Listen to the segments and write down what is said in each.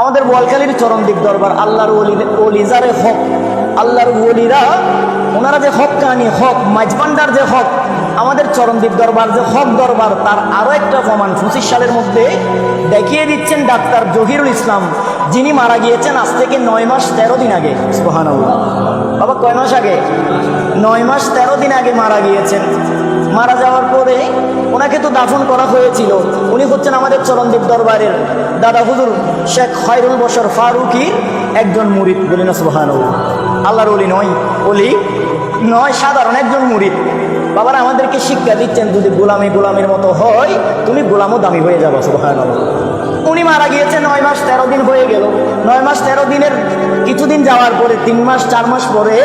আমাদের বোয়ালখালীর চরমদ্বীপ দরবার, আল্লাহর ওলি ওলিজারে হক, আল্লাহর ওলিরা, ওনারা যে হক কাহানি, হক মাঝবান্ডার যে হক, আমাদের চরমদ্বীপ দরবার যে হক দরবার, তার আরও একটা প্রমাণ পঁচিশ সালের মধ্যে দেখিয়ে দিচ্ছেন ডাক্তার জহিরুল ইসলাম। যিনি মারা গিয়েছেন আজ থেকে নয় মাস তেরো দিন আগে। সুবহানাল্লাহ। বাবা, কয় মাস আগে? নয় মাস তেরো দিন আগে মারা গিয়েছেন। মারা যাওয়ার পরে ওনাকে তো দাফন করা হয়েছিল। উনি হচ্ছেন আমাদের চরণদ্বীপ দরবারের দাদা হুজুর শেখ খয়রুল বসর ফারুকি একজন মুরিদ। বলি না সুবাহান আল্লাহর অলি নয় অলি নয়, সাধারণ একজন মুরিদ। বাবারা আমাদেরকে শিক্ষা দিচ্ছেন, যদি গোলামি গোলামের মতো হয়, তুমি গোলামও দামি হয়ে যাব সুবাহান উনি মারা গিয়েছে, নয় মাস তেরো দিন হয়ে গেল। নয় মাস তেরো দিনের কিছুদিন যাওয়ার পরে, তিন মাস, চার মাস পরে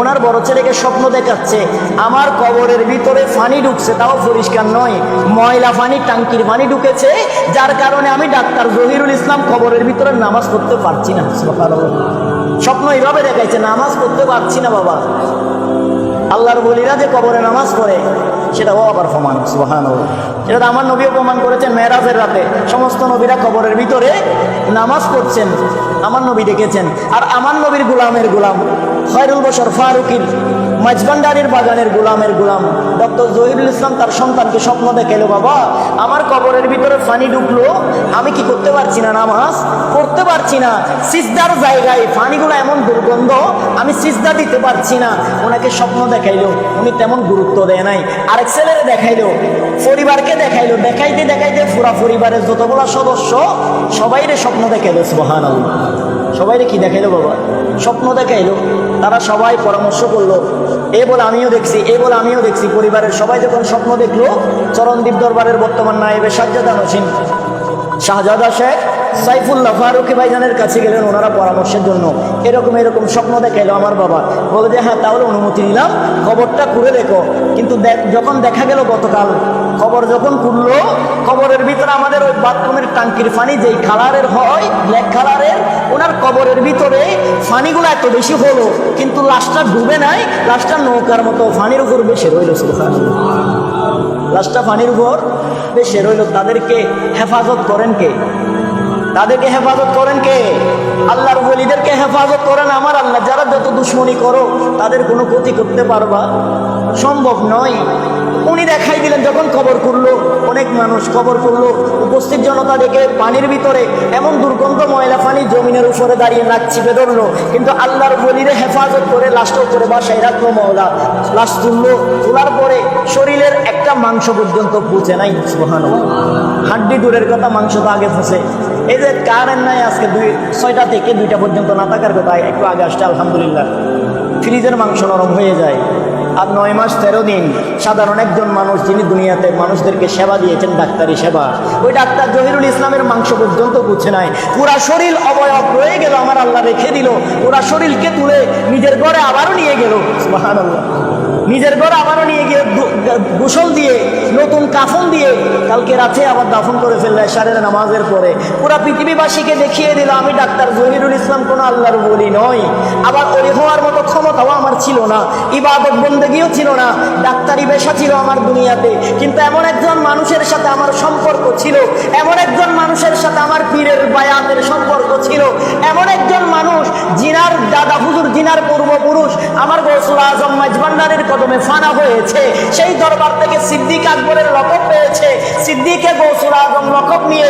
ওনার বড় ছেলেকে স্বপ্ন দেখাচ্ছে। আমার কবরের ভিতরে ফানি ঢুকছে, তাও পরিষ্কার নয়। ময়লা ফানি, টাঙ্কির ফানি ঢুকেছে, যার কারণে আমি ডাক্তার জহিরুল ইসলাম কবরের ভিতরে নামাজ পড়তে পারছি না। স্বপ্ন এইভাবে দেখাইছে, নামাজ পড়তে পারছি না বাবা। আল্লাহর বলিরা যে কবরে নামাজ পড়ে, সেটাও আবার প্রমাণ সুবাহান সেটা আমার নবীও প্রমাণ করেছেন মেয়েরাজের রাতে। সমস্ত নবীরা কবরের ভিতরে নামাজ পড়ছেন। আমার নবী দেখেছেন। আর আমার নবীর গুলামের গুলাম খয়রুল বসর ফারুকির মাঝবান্ডারির বাগানের গুলামের গুলাম। ডক্টর জহিরুল ইসলাম তার সন্তানকে স্বপ্ন দেখাইলো বাবা। আমার কবরের ভিতরে ফানি ঢুকলো। আমি কি করতে পারছি না নামাজ? পড়তে পারছি না। সিজদার জায়গায় ফানিগুলো এমন দুর্গন্ধ, আমি সিজদা দিতে পারছি না। ওনাকে স্বপ্ন দেখাইলো। উনি তেমন গুরুত্ব দেয় নাই। আরেক ছেলেরে দেখাইলো। পরিবারকে দেখাইলো। দেখাইতে দেখাইতে পুরা পরিবারের যতগুলো সদস্য, সবাইরে স্বপ্ন দেখাইলো আল্লাহ সবাইরে কি দেখাইলো, বাবা? স্বপ্ন দেখাইলো। তারা সবাই পরামর্শ করল এ বলে আমিও দেখছি, এ বলে আমিও দেখছি। পরিবারের সবাই যখন স্বপ্ন দেখল চরণদ্বীপ দরবারের বর্তমান নায়েবে সাজ্জাদা নসিন শাহজাদা শেখ, সাইফুল্লাহ ফারুকি ভাইজানের কাছে গেলেন ওনারা পরামর্শের জন্য। এরকম এরকম স্বপ্ন দেখাইলো আমার বাবা। বলে যে হ্যাঁ তাহলে অনুমতি নিলাম, খবরটা খুলে দেখো। কিন্তু যখন দেখা গেল গতকাল, খবর যখন খুললো, খবরের ভিতরে আমাদের ওই বাথরুমের টাঙ্কির ফানি যেই কালারের হয় ব্ল্যাক কালারের ওনার কবরের ভিতরে ফানিগুলো এত বেশি হলো, কিন্তু লাশটা ডুবে নাই, লাশটা নৌকার মতো ফানির উপর বেশি রইল, সুবহানাল্লাহ। লাশটা পানির উপর বেশি রইল। তাদেরকে হেফাজত করেন কে? তাদেরকে হেফাজত করেন কে? আল্লাহর বলিদেরকে হেফাজত করেন আমার আল্লাহ। যারা যত দুশ্মনী করো, তাদের কোনো ক্ষতি করতে পারবা। সম্ভব নয়। উনি দেখাই দিলেন, যখন খবর করল অনেক মানুষ খবর করল উপস্থিত জনতা দেখে পানির ভিতরে এমন দুর্গন্ধ ময়লা পানি জমিনের উপরে দাঁড়িয়ে নাক চিপে ধরলো। কিন্তু আল্লাহর বলিরে হেফাজত করে লাশটা উপরে বাসায় রাখল মহলা লাশ তুললো। তোলার পরে শরীরের একটা মাংস পর্যন্ত পুঁছে নাই সুহান হাড্ডি দূরের কথা, মাংস তো আগে ফুসে এই যে কারেন্ট নাই আজকে দুই, ছয়টা থেকে দুইটা পর্যন্ত না থাকার কথা, একটু আগে আসছে, আলহামদুলিল্লাহ। ফ্রিজের মাংস নরম হয়ে যায়। আর নয় মাস তেরো দিন সাধারণ একজন মানুষ যিনি দুনিয়াতে মানুষদেরকে সেবা দিয়েছেন, ডাক্তারি সেবা, ওই ডাক্তার জহিরুল ইসলামের মাংস পর্যন্ত বুঝছে নাই। পুরা শরীর অবয়ব রয়ে গেল, আমার আল্লাহ রেখে দিল। পুরা শরীরকে তুলে নিজের ঘরে আবারও নিয়ে গেল। নিজের ঘরে আবারও নিয়ে গিয়ে গোসল দিয়ে, নতুন কাফন দিয়ে কালকে রাতে আবার দাফন করে ফেললে সারের নামাজের পরে। পুরা পৃথিবীবাসীকে দেখিয়ে দিল, আমি ডাক্তার জহিরুল ইসলাম কোনো আল্লাহর বলি নয়। আবার ওই হওয়ার মতো ক্ষমতাও আমার ছিল না, ইবাদত বন্দেগিও ছিল না, ডাক্তারি পেশা ছিল আমার দুনিয়াতে। কিন্তু এমন একজন মানুষের সাথে আমার সম্পর্ক ছিল, এমন একজন মানুষের সাথে আমার পীরের বায়াতের সম্পর্ক ছিল, এমন একজন মানুষ জিনার দাদা হুজুর জিনার পূর্বপুরুষ আমার গৌসুল আজম মাঝবান্ডারের কদমে ফানা হয়েছে। সেই দরবার থেকে সিদ্দিক আকবরের লকব নিয়ে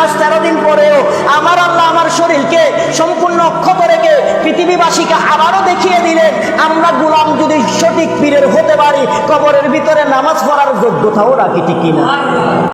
মাস তেরো দিন আমার আমার শরীরকে সম্পূর্ণ রেখে পৃথিবীবাসীকে আবারও দেখিয়ে দিলেন, আমরা গোলাম যদি সঠিক পীরের হতে পারি, কবরের ভিতরে নামাজ পড়ার যোগ্যতাও রাখি ঠিক কিনা?